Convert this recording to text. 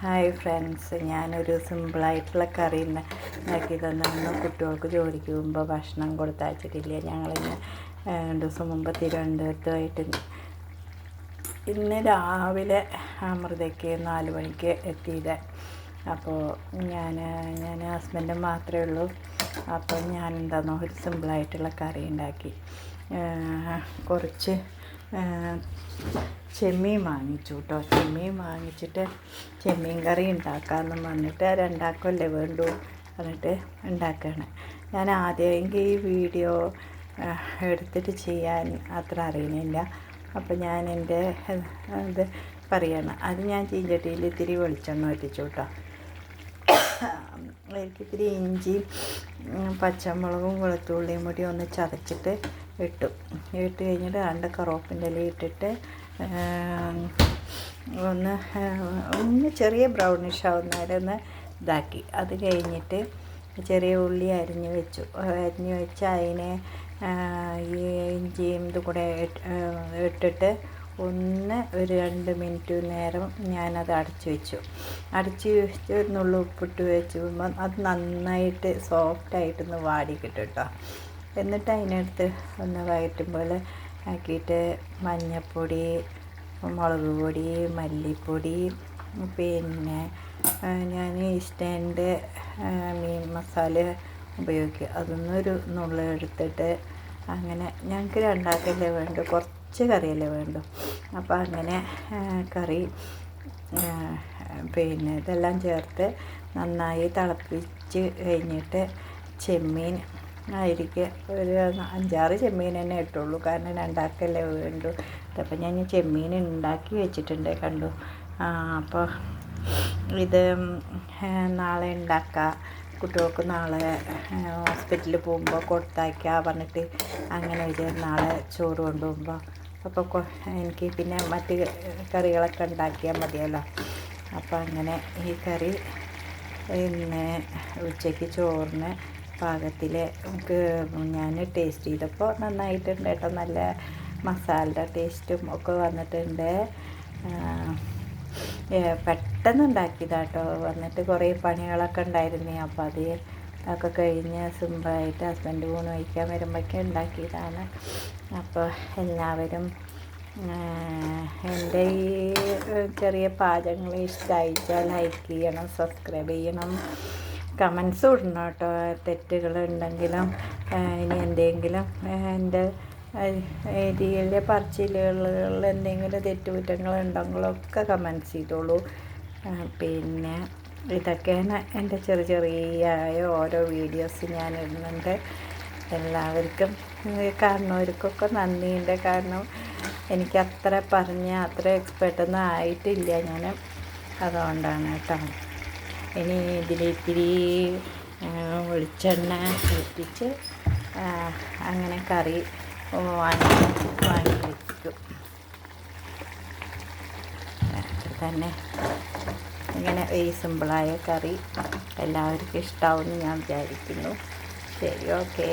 Hi friends ഞാനൊരു സിമ്പിളായിട്ടുള്ള കറി ഉണ്ടാക്കി തന്നു. കുട്ടികൾക്ക് ജോലിക്ക് പോകുമ്പോൾ ഭക്ഷണം കൊടുത്തയച്ചിട്ടില്ല ഞങ്ങളിന്ന് രണ്ട് ദിവസം മുമ്പ് തിരുവനന്തപുരത്തുമായിട്ട് ഇന്ന് രാവിലെ അമൃതയ്ക്ക് നാല് മണിക്ക് എത്തിയത് അപ്പോൾ ഞാൻ ഞാൻ ഹസ്ബൻഡും മാത്രമേ ഉള്ളൂ. അപ്പോൾ ഞാൻ എന്താണോ ഒരു സിമ്പിളായിട്ടുള്ള കറി ഉണ്ടാക്കി. കുറച്ച് ചെമ്മീൻ വാങ്ങിച്ചു കേട്ടോ ചെമ്മീൻ വാങ്ങിച്ചിട്ട് ചെമ്മീൻ കറി ഉണ്ടാക്കാമെന്ന് പറഞ്ഞിട്ട് രണ്ടാക്കല്ലേ വേണ്ടു പറഞ്ഞിട്ട് ഉണ്ടാക്കുകയാണ് ഞാൻ ആദ്യമെങ്കിൽ ഈ വീഡിയോ എടുത്തിട്ട് ചെയ്യാൻ അത്ര അറിയുന്നില്ല അപ്പോൾ ഞാൻ എന്റെ ഇത് പറയണം. അത് ഞാൻ ചീഞ്ചട്ടിയിൽ ഇത്തിരി വെളിച്ചെണ്ണ ഒറ്റിച്ചു കേട്ടോ എനിക്കിത്തിരി ഇഞ്ചി പച്ചമുളകും വെളുത്തുള്ളിയും കൂടി ഒന്ന് ചതച്ചിട്ട് ഇട്ടു. ഇട്ട് കഴിഞ്ഞിട്ട് രണ്ട് കറോപ്പിന്റെ ഇല ഇട്ടിട്ട് ഒന്ന് ഒന്ന് ചെറിയ ബ്രൗണിഷ് ആവുന്നവരെ ഒന്ന് ഇതാക്കി. അത് കഴിഞ്ഞിട്ട് ചെറിയ ഉള്ളി അരിഞ്ഞ് വെച്ചു. അരിഞ്ഞ് വെച്ച് അതിനെ ഈ ഇഞ്ചിയും ഇത് കൂടെ ഇട്ടിട്ട് ഒന്ന് ഒരു രണ്ട് മിനിറ്റ് നേരം ഞാനത് അടച്ച് വെച്ചു. അടച്ച് വെച്ച് നുള്ളു ഉപ്പിട്ട് വെച്ച് അത് നന്നായിട്ട് സോഫ്റ്റായിട്ടൊന്ന് വാടി കിട്ടും കേട്ടോ എന്നിട്ട് അതിനടുത്ത് ഒന്ന് വയറ്റും പോലെ ആക്കിയിട്ട് മഞ്ഞൾപ്പൊടി മുളക് പൊടി മല്ലിപ്പൊടി പിന്നെ ഞാൻ ഈസ്റ്റേന്റെ മീൻ മസാല ഉപയോഗിക്കുക. ഒരു നുള്ളി എടുത്തിട്ട് അങ്ങനെ ഞങ്ങൾക്ക് രണ്ടാക്കല്ലേ വേണ്ടു കുറച്ച് കറിയല്ലേ വേണ്ടു. അപ്പോൾ അങ്ങനെ കറി പിന്നെ ഇതെല്ലാം ചേർത്ത് നന്നായി തിളപ്പിച്ച് കഴിഞ്ഞിട്ട് ചെമ്മീൻ ആയിരിക്കും. ഒരു അഞ്ചാറ് ചെമ്മീൻ തന്നെ ഇട്ടുള്ളൂ. കാരണം രണ്ടാക്കല്ലേ വേണ്ടു. അപ്പം ഞാൻ ചെമ്മീൻ ഉണ്ടാക്കി വെച്ചിട്ടുണ്ട് കണ്ടു. അപ്പോൾ ഇത് നാളെ ഉണ്ടാക്കാം. കുട്ടികൾക്ക് നാളെ ഹോസ്പിറ്റലിൽ പോകുമ്പോൾ കൊടുത്തയക്കാം പറഞ്ഞിട്ട് അങ്ങനെ വിചാരിച്ചു നാളെ ചോറ് കൊണ്ടുപോകുമ്പോൾ അപ്പോൾ എനിക്ക് പിന്നെ മറ്റ് കറികളൊക്കെ ഉണ്ടാക്കിയാൽ മതിയല്ലോ. അപ്പോൾ അങ്ങനെ ഈ കറി പിന്നെ ഉച്ചയ്ക്ക് ചോറിന് പാകത്തിൽ നമുക്ക് ഞാൻ ടേസ്റ്റ് ചെയ്തപ്പോൾ നന്നായിട്ടുണ്ട് കേട്ടോ നല്ല മസാലയുടെ ടേസ്റ്റും ഒക്കെ വന്നിട്ടുണ്ട്. പെട്ടെന്ന് ഉണ്ടാക്കിയതാട്ടോ. വന്നിട്ട് കുറേ പണികളൊക്കെ ഉണ്ടായിരുന്നു. അപ്പോൾ അത് ഒക്കെ കഴിഞ്ഞ് സിമ്പിളായിട്ട് ഹസ്ബൻഡ് ഊണ് കഴിക്കാൻ വരുമ്പോഴൊക്കെ ഉണ്ടാക്കിയതാണ്. അപ്പോൾ എല്ലാവരും എന്റെ ഈ ചെറിയ പാചകങ്ങൾ ഇഷ്ടമായിച്ചാൽ ലൈക്ക് ചെയ്യണം സബ്സ്ക്രൈബ് ചെയ്യണം. കമൻസ് ഇടണം കേട്ടോ തെറ്റുകൾ ഉണ്ടെങ്കിലും ഇനി എന്തെങ്കിലും എന്റെ ഏരിയയിലെ പറച്ചിലുകളിൽ എന്തെങ്കിലും തെറ്റുകുറ്റങ്ങൾ ഉണ്ടെങ്കിലൊക്കെ കമൻസ് ചെയ്തോളൂ. പിന്നെ ഇതൊക്കെയാണ് എന്റെ ചെറിയ ചെറിയ ഓരോ വീഡിയോസ് ഞാൻ ഇടുന്നുണ്ട്. എല്ലാവർക്കും കാണുന്നവർക്കൊക്കെ നന്ദിയുണ്ട്. കാരണം എനിക്ക് അത്ര പറഞ്ഞ് അത്ര എക്സ്പെർട്ടൊന്നും ആയിട്ടില്ല ഞാൻ. അതുകൊണ്ടാണ് കേട്ടോ ഇനി ഇതിലിത്തിരി വെളിച്ചെണ്ണ എത്തിച്ച് അങ്ങനെ കറി വാങ്ങി വാങ്ങി വയ്ക്കും തന്നെ. ഇങ്ങനെ ഈ സിമ്പിളായ കറി എല്ലാവർക്കും ഇഷ്ടമാവുമെന്ന് ഞാൻ വിചാരിക്കുന്നു. ശരി ഓക്കേ.